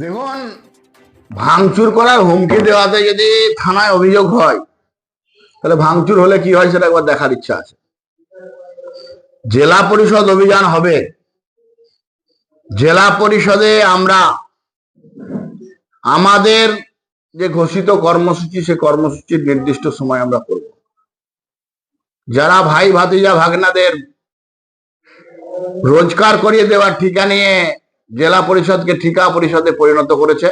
দেখুন, ভাঙচুর করার হুমকি দেওয়াতে যদি থানায় অভিযোগ হয়, তাহলে ভাঙচুর হলে কি হয় সেটা একবার দেখার ইচ্ছা আছে। জেলা পরিষদ অভিযান হবে। জেলা পরিষদে আমরা আমাদের যে ঘোষিত কর্মসূচি সে কর্মসূচির নির্দিষ্ট সময় আমরা করব। যারা ভাই ভাতিজা ভাগনাদের রোজগার করিয়ে দেওয়ার ঠিকা নিয়ে জেলা পরিষদকে ঠিকা পরিষদে পরিণত করেছে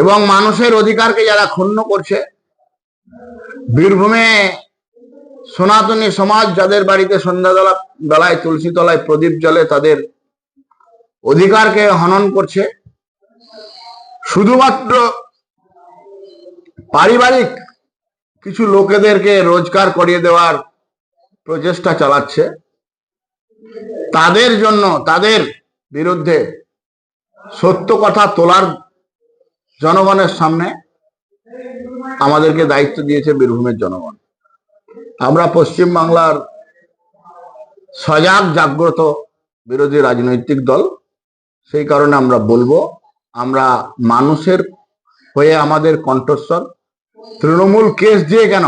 এবং মানুষের অধিকারকে যারা ক্ষুণ্ণ করছে, বীরভূমে সনাতনী সমাজ যাদের বাড়িতে সন্ধ্যাবেলা বেলায় তুলসী তলায় প্রদীপ জ্বলে তাদের অধিকারকে হনন করছে। শুধুমাত্র পারিবারিক কিছু লোকেদেরকে রোজগার করিয়ে দেওয়ার প্রচেষ্টা চালাচ্ছে। তাদের জন্য, তাদের বিরুদ্ধে সত্য কথা তোলার জনগণের সামনে আমাদেরকে দায়িত্ব দিয়েছে বীরভূমের জনগণ। আমরা পশ্চিম বাংলার সজাগ, জাগ্রত বিরোধী রাজনৈতিক দল, সেই কারণে আমরা বলব, আমরা মানুষের হয়ে আমাদের কণ্ঠস্বর তৃণমূল কেস দিয়ে কেন?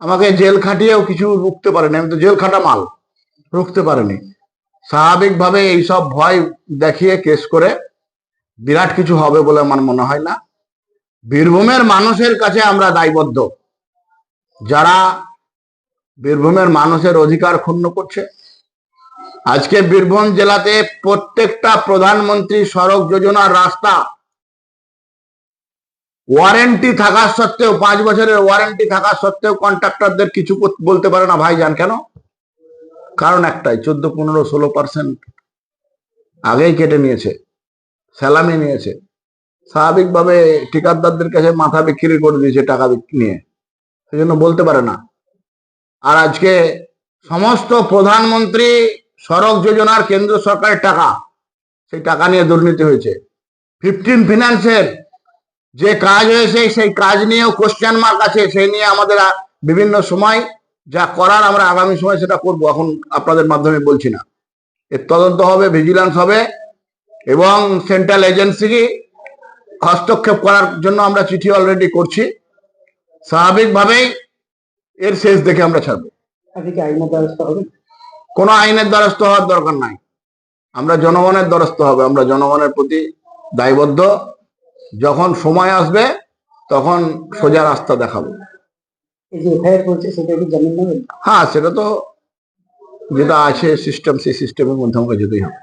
আমাকে জেল খাটিয়েও কিছু রুখতে পারেনি। আমি তো জেল খাটা মাল, রুখতে পারেনি। স্বাভাবিকভাবে এইসব ভয় দেখিয়ে কেস করে বিরাট কিছু হবে বলে আমার মনে হয় না। বীরভূমের মানুষের কাছে আমরা দায়বদ্ধ। যারা বীরভূমের মানুষের অধিকার ক্ষুণ্ণ করছে। আজকে বীরভূম জেলাতে প্রত্যেকটা প্রধানমন্ত্রী সড়ক যোজনার রাস্তা ওয়ারেন্টি থাকা সত্ত্বেও পাঁচ বছরের ওয়ারেন্টি থাকা সত্ত্বেও কন্ট্রাক্টরদের কিছু বলতে পারে না, ভাই যান কেন? কারণ একটাই, চোদ্দ, পনেরো, ষোলো পার্সেন্ট আগেই কেটে নিয়েছে, স্যালামি নিয়েছে। স্বাভাবিকভাবে ঠিকাদারদের কাছে মাথা বিক্রি করে দিয়েছে টাকা নিয়ে। সেই জন্য বলতে পারে না। আর আজকে সমস্ত প্রধানমন্ত্রী সড়ক যোজনার কেন্দ্র সরকারের টাকা, সেই টাকা নিয়ে দুর্নীতি হয়েছে। ফিফটিন ফিনান্সের যে কাজ হয়েছে সেই কাজ নিয়েও কোশ্চেন মার্ক আছে সেই নিয়ে আমাদের বিভিন্ন সময় যা করার আমরা আগামী সময় সেটা করব এখন আপনাদের মাধ্যমে বলছি না। এর তদন্ত হবে ভিজিলেন্স হবে এবং সেন্ট্রাল এজেন্সিকে হস্তক্ষেপ করার জন্য আমরা চিঠি অলরেডি করছি। স্বাভাবিকভাবেই এর শেষ দেখে আমরা ছাড়বো। হবেন কোনো আইনের দ্বারস্থ হওয়ার দরকার নাই। আমরা জনগণের দ্বারস্থ হবে আমরা জনগণের প্রতি দায়বদ্ধ। যখন সময় আসবে তখন সোজা রাস্তা দেখাবো। হ্যাঁ সেটা তো যেটা আছে সিস্টেম সেই সিস্টেমের মধ্যে আমাকে যেতেই হবে।